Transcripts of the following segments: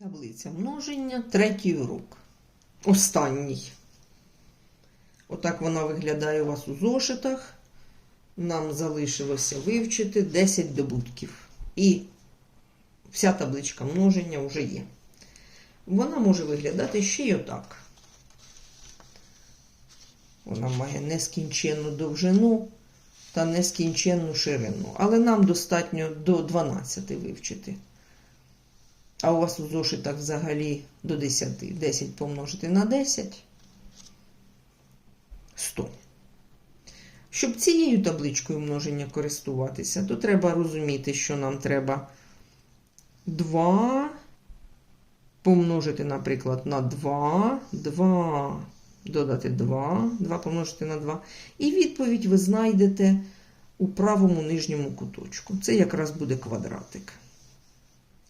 Таблиця множення, третій урок. Останній. Отак вона виглядає у вас у зошитах. Нам залишилося вивчити 10 добутків. І вся табличка множення вже є. Вона може виглядати ще й отак. Вона має нескінченну довжину та нескінченну ширину. Але нам достатньо до 12 вивчити. А у вас у зошитах взагалі до 10. 10 помножити на 10 100. Щоб цією табличкою множення користуватися, то треба розуміти, що нам треба 2 помножити, наприклад, на 2, 2 додати 2, 2 помножити на 2. І відповідь ви знайдете у правому нижньому куточку. Це якраз буде квадратик.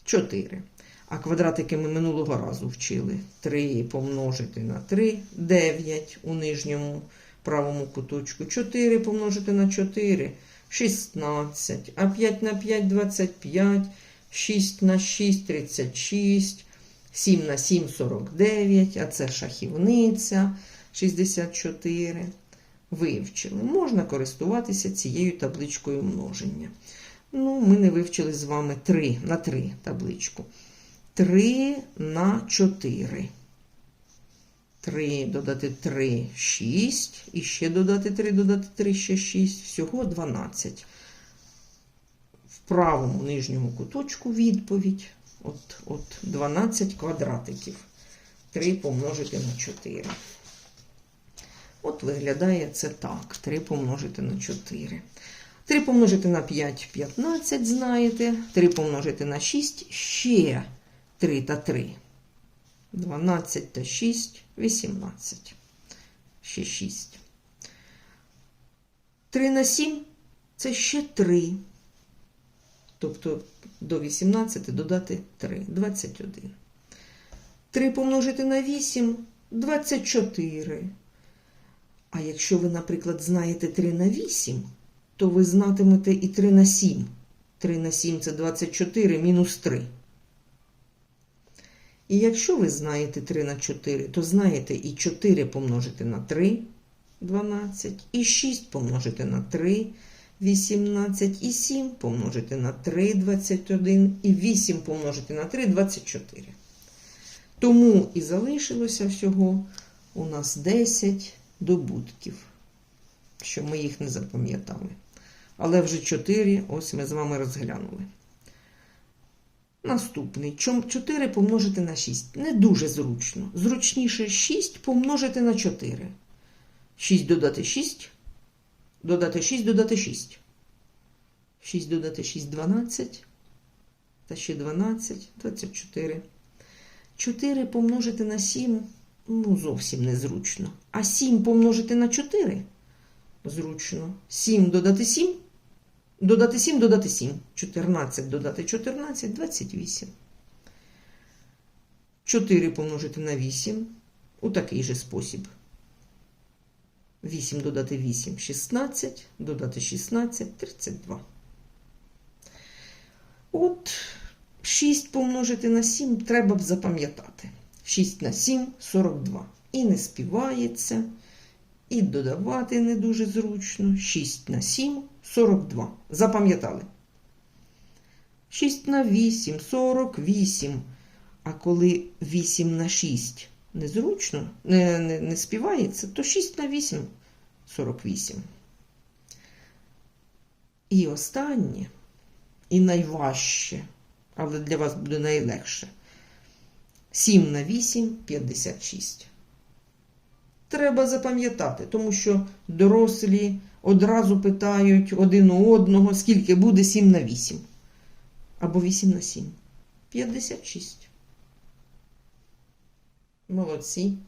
4. А квадратики ми минулого разу вчили. 3 помножити на 3, 9 у нижньому правому куточку. 4 помножити на 4, 16. А 5 на 5 25, 6 на 6 36, 7 на 7 49, а це шахівниця 64. Вивчили. Можна користуватися цією табличкою множення. Ну, ми не вивчили з вами 3 на 3 табличку. 3 на 4. 3 додати 3 6. І ще додати 3, додати 3, ще 6. Всього 12. В правому нижньому куточку відповідь. От, от 12 квадратиків. 3 помножити на 4. От виглядає це так. 3 помножити на 4. 3 помножити на 5 15, знаєте. 3 помножити на 6 ще 3 та 3. 12 та 6 18. Ще 6. 3 на 7 це ще 3. Тобто до 18 додати 3. 21. 3 помножити на 8 24. А якщо ви, наприклад, знаєте 3 на 8, то ви знатимете і 3 на 7. 3 на 7 це 24 мінус 3. І якщо ви знаєте 3 на 4, то знаєте і 4 помножити на 3 12, і 6 помножити на 3 18, і 7 помножити на 3 21, і 8 помножити на 3 24. Тому і залишилося всього у нас 10 добутків, що ми їх не запам'ятали. Але вже 4 ось ми з вами розглянули. Наступний. 4 помножити на 6. Не дуже зручно. Зручніше 6 помножити на 4. 6 додати 6. Додати 6, додати 6. 6 додати 6 12. Та ще 12, 24. 4 помножити на 7. Ну, зовсім незручно. А 7 помножити на 4. Зручно. 7 додати 7. Додати 7, додати 7. 14 додати 14, 28. 4 помножити на 8. У такий же спосіб. 8 додати 8, 16, додати 16, 32. От 6 помножити на 7 треба б запам'ятати. 6 на 7 42. І не співається, і додавати не дуже зручно. 6 на 7 42. Запам'ятали. 6 на 8 48. А коли 8 на 6 незручно, не, не, не співається, то 6 на 8 48. І останнє, і найважче, але для вас буде найлегше. 7 на 8 56. Треба запам'ятати, тому що дорослі одразу питають один у одного, скільки буде 7 на 8. Або 8 на 7. 56. Молодці.